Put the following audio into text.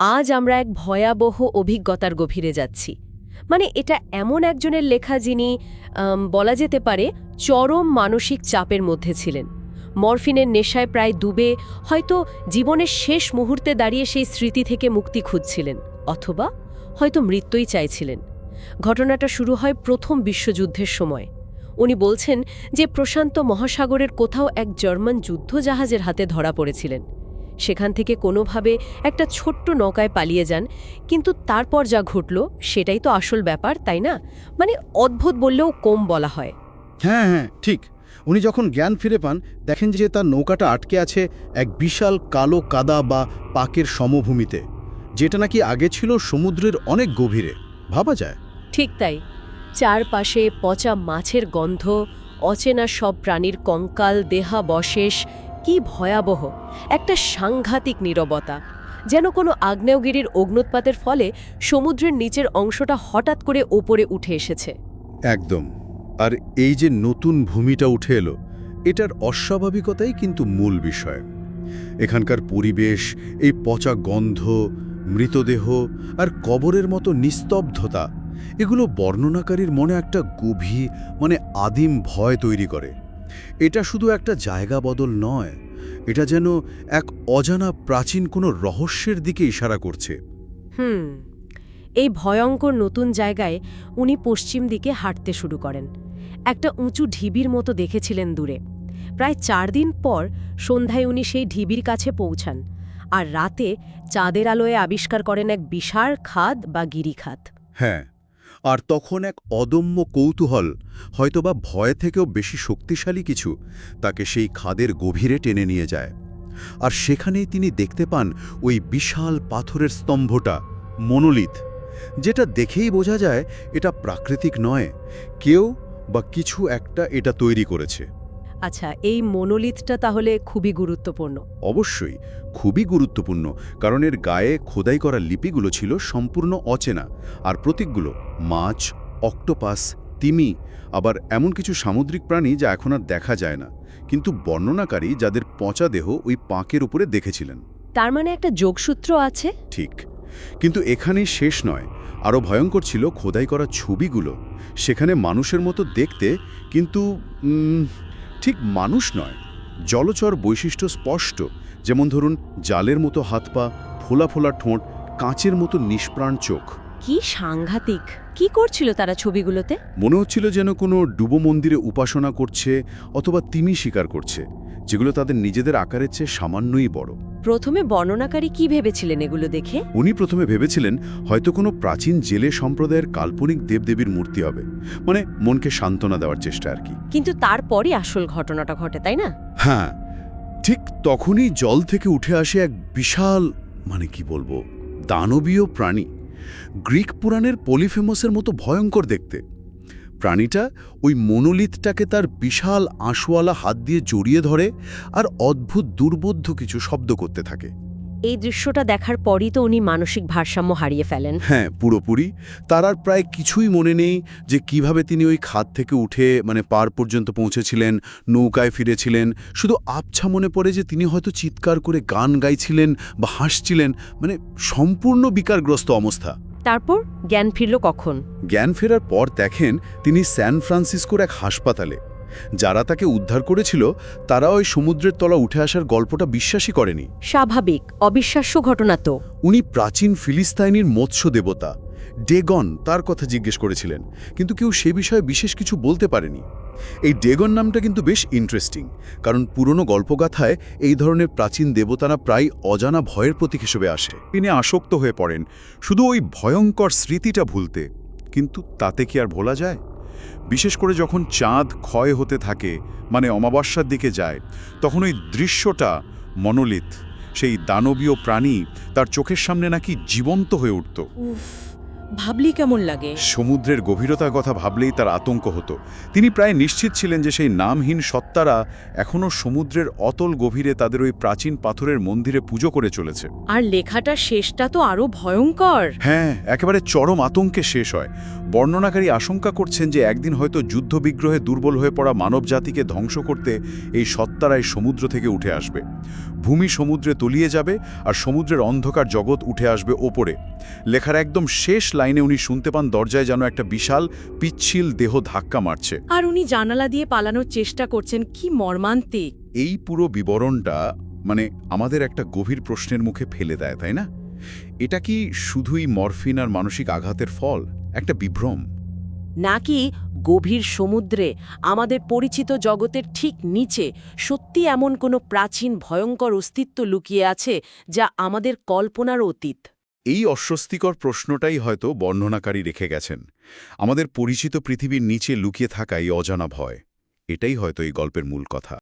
আজ আমরা এক ভয়াবহ অভিজ্ঞতার গভীরে যাচ্ছি। মানে এটা এমন একজনের লেখা যিনি বলা যেতে পারে চরম মানসিক চাপের মধ্যে ছিলেন। মরফিনের নেশায় প্রায় ডুবে হয়তো জীবনের শেষ মুহূর্তে দাঁড়িয়ে সেই স্মৃতি থেকে মুক্তি খুঁজছিলেন, অথবা হয়তো মৃত্যুই চাইছিলেন। ঘটনাটা শুরু হয় প্রথম বিশ্বযুদ্ধের সময়। উনি বলছেন যে প্রশান্ত মহাসাগরের কোথাও এক জার্মান যুদ্ধজাহাজের হাতে ধরা পড়েছিলেন। সেখান থেকে কোনোভাবে একটা ছোট্ট নৌকায় পালিয়ে যান। কিন্তু তারপর যা ঘটল সেটাই তো আসল ব্যাপার তাই না? মানে অদ্ভুত বললেও কম বলা হয়। হ্যাঁ হ্যাঁ ঠিক। উনি যখন জ্ঞান ফিরে পান দেখেন যে তার নৌকাটা আটকে আছে এক বিশাল কালো কাদা বা পাকের সমভূমিতে যেটা নাকি আগে ছিল সমুদ্রের অনেক গভীরে। ভাবা যায়? ঠিক তাই। চারপাশে পচা মাছের গন্ধ অচেনা সব প্রাণীর কঙ্কাল দেহাবশেষ কি ভয়াবহ, একটা সাংঘাতিক নীরবতা, যেন কোনো আগ্নেয়গিরির অগ্নুৎপাতের ফলে সমুদ্রের নিচের অংশটা হঠাৎ করে ওপরে উঠে এসেছে। একদম। আর এই যে নতুন ভূমিটা উঠে এলো, এটার অস্বাভাবিকতাই কিন্তু মূল বিষয়। এখানকার পরিবেশ, এই পচা গন্ধ, মৃতদেহ আর কবরের মতো নিস্তব্ধতা, এগুলো বর্ণনাকারীর মনে একটা গভীর মানে আদিম ভয় তৈরি করে। এটা শুধু একটা জায়গা বদল নয় এটা যেন এক অজানা প্রাচীন কোনো রহস্যের দিকে ইশারা করছে। হুম এই ভয়ঙ্কর নতুন জায়গায় উনি পশ্চিম দিকে হাঁটতে শুরু করেন। একটা উঁচু ঢিবির মতো দেখেছিলেন দূরে। প্রায় চার দিন পর সন্ধ্যায় উনি সেই ঢিবির কাছে পৌঁছান আর রাতে চাঁদের আলোয় আবিষ্কার করেন এক বিশাল খাদ বা গিরিখাত। হ্যাঁ আর তখন এক অদম্য কৌতূহল, হয়তোবা ভয় থেকেও বেশি শক্তিশালী কিছু, তাকে সেই খাদের গভীরে টেনে নিয়ে যায়। আর সেখানেই তিনি দেখতে পান ওই বিশাল পাথরের স্তম্ভটা, মনোলিথ, যেটা দেখেই বোঝা যায় এটা প্রাকৃতিক নয়, কেউ বা কিছু একটা এটা তৈরি করেছে। আচ্ছা এই মনোলিথটা তাহলে খুবই গুরুত্বপূর্ণ। অবশ্যই খুবই গুরুত্বপূর্ণ কারণ এর গায়ে খোদাই করা লিপিগুলো ছিল সম্পূর্ণ অচেনা আর প্রতীকগুলো মাছ অক্টোপাস তিমি আবার এমন কিছু সামুদ্রিক প্রাণী যা এখন আর দেখা যায় না কিন্তু বর্ণনাকারী যাদের পচা দেহ ওই পাঁকের উপরে দেখেছিলেন। তার মানে একটা যোগসূত্র আছে? ঠিক কিন্তু এখানেই শেষ নয় আরও ভয়ঙ্কর ছিল খোদাই করা ছবিগুলো সেখানে মানুষের মতো দেখতে কিন্তু ঠিক মানুষ নয় জলচর বৈশিষ্ট্য স্পষ্ট যেমন ধরুন জালের মতো হাত পা ফোলা ফোলা ঠোঁট কাঁচের মতো নিষ্প্রাণ চোখ। কি সাংঘাতিক। কি করছিল তারা ছবিগুলোতে? মনে হচ্ছিল যেন কোনো ডুবো মন্দিরে উপাসনা করছে অথবা তিমি শিকার করছে। যেগুলো তাদের নিজেদের আকারের চেয়ে সামান্যই বড়। প্রথমে বর্ণনাকারী কি ভেবেছিলেন এগুলো দেখে? উনি প্রথমে ভেবেছিলেন হয়তো কোনো প্রাচীন জেলে সম্প্রদায়ের কাল্পনিক দেবদেবীর মূর্তি হবে মানে মনকে সান্ত্বনা দেওয়ার চেষ্টা আর কি। কিন্তু তারপরই আসল ঘটনাটা ঘটে তাই না? হ্যাঁ ঠিক তখনই জল থেকে উঠে আসে এক বিশাল মানে কি বলব দানবীয় প্রাণী। গ্রিক পুরাণের পলিফেমাসের মতো ভয়ঙ্কর দেখতে। প্রাণীটা ওই মনোলিথটাকে তার বিশাল আঁশওয়ালা হাত দিয়ে জড়িয়ে ধরে আর অদ্ভুত দুর্বোধ্য কিছু শব্দ করতে থাকে। এই দৃশ্যটা দেখার পরই তো উনি মানসিক ভারসাম্য হারিয়ে ফেলেন। হ্যাঁ পুরোপুরি। তার আর প্রায় কিছুই মনে নেই যে কীভাবে তিনি ওই খাদ থেকে উঠে মানে পার পর্যন্ত পৌঁছেছিলেন নৌকায় ফিরেছিলেন। শুধু আবছা মনে পড়ে যে তিনি হয়তো চিৎকার করে গান গাইছিলেন বা হাসছিলেন মানে সম্পূর্ণ বিকারগ্রস্ত অবস্থা। তারপর জ্ঞান ফিরল কখন? জ্ঞান ফেরার পর দেখেন তিনি স্যান ফ্রান্সিসকোর এক হাসপাতালে। যারা তাকে উদ্ধার করেছিল তারা ওই সমুদ্রের তলা উঠে আসার গল্পটা বিশ্বাসই করেনি। স্বাভাবিক অবিশ্বাস্য ঘটনা তো। উনি প্রাচীন ফিলিস্তাইনির মৎস্য দেবতা। ডেগন তার কথা জিজ্ঞেস করেছিলেন, কিন্তু কেউ সে বিষয়ে বিশেষ কিছু বলতে পারেনি। এই ডেগন নামটা কিন্তু বেশ ইন্টারেস্টিং কারণ পুরনো গল্পগাথায় এই ধরনের প্রাচীন দেবতারা প্রায় অজানা ভয়ের প্রতীক হিসেবে আসে। তিনি আসক্ত হয়ে পড়েন, শুধু ওই ভয়ঙ্কর স্মৃতিটা ভুলতে। কিন্তু তাতে কি আর ভোলা যায়? বিশেষ করে যখন চাঁদ ক্ষয় হতে থাকে মানে অমাবস্যার দিকে যায়, তখন ওই দৃশ্যটা মনোলিথ, সেই দানবীয় প্রাণী তার চোখের সামনে নাকি জীবন্ত হয়ে উঠত। ভাবলি কেমন লাগে? সমুদ্রের গভীরতার কথা ভাবলেই তার আতঙ্ক হতো। তিনি প্রায় নিশ্চিত ছিলেন যে সেই নামহীন সত্তারা এখনও সমুদ্রের অতল গভীরে তাদের ওই প্রাচীন পাথরের মন্দিরে পুজো করে চলেছে। আর লেখাটার শেষটা তো আরও ভয়ঙ্কর। হ্যাঁ একেবারে চরম আতঙ্কে শেষ হয়। বর্ণনাকারী আশঙ্কা করছেন যে একদিন হয়তো যুদ্ধবিগ্রহে দুর্বল হয়ে পড়া মানবজাতিকে ধ্বংস করতে এই সত্তারাই সমুদ্র থেকে উঠে আসবে। ভূমি সমুদ্রে তলিয়ে যাবে আর সমুদ্রের অন্ধকার জগৎ উঠে আসবে ওপরে। লেখার একদম শেষ লাইনে উনি শুনতে পান দরজায় যেন একটা বিশাল পিচ্ছিল দেহ ধাক্কা মারছে। আর উনি জানালা দিয়ে পালানোর চেষ্টা করছেন কি মর্মান্তিক। এই পুরো বিবরণটা মানে আমাদের একটা গভীর প্রশ্নের মুখে ফেলে দেয় তাই না? এটা কি শুধুই মরফিন আর মানসিক আঘাতের ফল? একটা বিভ্রম। নাকি গভীর সমুদ্রে আমাদের পরিচিত জগতের ঠিক নিচে সত্যি এমন কোনো প্রাচীন ভয়ঙ্কর অস্তিত্ব লুকিয়ে আছে যা আমাদের কল্পনার অতীত? এই অস্বস্তিকর প্রশ্নটাই হয়তো বর্ণনাকারী রেখে গেছেন। আমাদের পরিচিত পৃথিবীর নিচে লুকিয়ে থাকা এই অজানা ভয়, এটাই হয়তো এই গল্পের মূল কথা।